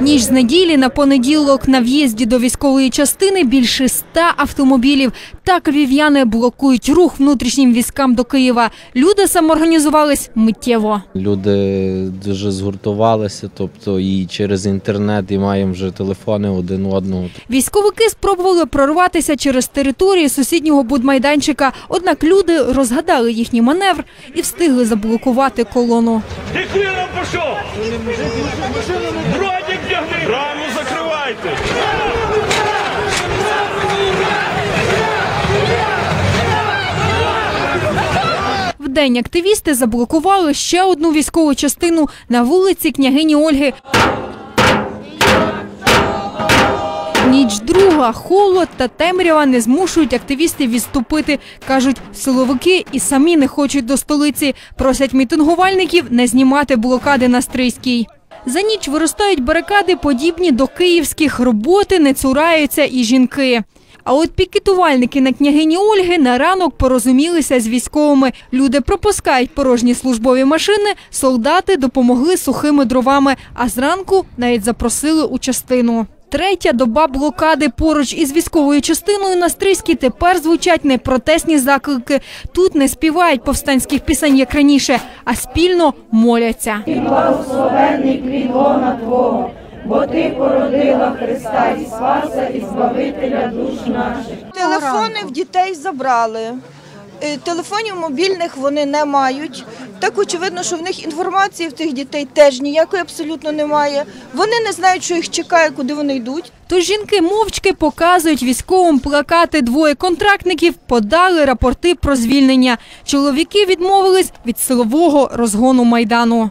Ніч з неділі на понеділок на в'їзді до військової частини більше ста автомобілів. Так львів'яни блокують рух внутрішнім військам до Києва. Люди самоорганізувались миттєво. Люди дуже згуртувалися, тобто і через інтернет, і маємо вже телефони один одного. Військовики спробували прорватися через територію сусіднього будмайданчика, однак люди розгадали їхній маневр і встигли заблокувати колону. Вдягни! Раму закривайте! Вдень активісти заблокували ще одну військову частину на вулиці княгині Ольги. Ніч друга, холод та темрява не змушують активістів відступити. Кажуть, силовики і самі не хочуть до столиці. Просять мітингувальників не знімати блокади на Стрийській. За ніч виростають барикади, подібні до київських. Роботи не цураються і жінки. А от пікетувальники на княгині Ольги на ранок порозумілися з військовими. Люди пропускають порожні службові машини, солдати допомогли сухими дровами, а зранку навіть запросили у частину. Третя доба блокади поруч із військовою частиною на Стрийській тепер звучать не протестні заклики. Тут не співають повстанських пісень, як раніше, а спільно моляться. благословенний плід лона Твого, бо Ти породила Христа і Спаса і Збавителя душ наших. Телефони в дітей забрали. Е, Телефонів мобільних вони не мають. Так очевидно, що в них інформації в тих дітей теж ніякої абсолютно немає. Вони не знають, що їх чекає, куди вони йдуть. Тож жінки мовчки показують військовим плакати. Двоє контрактників подали рапорти про звільнення. Чоловіки відмовились від силового розгону майдану.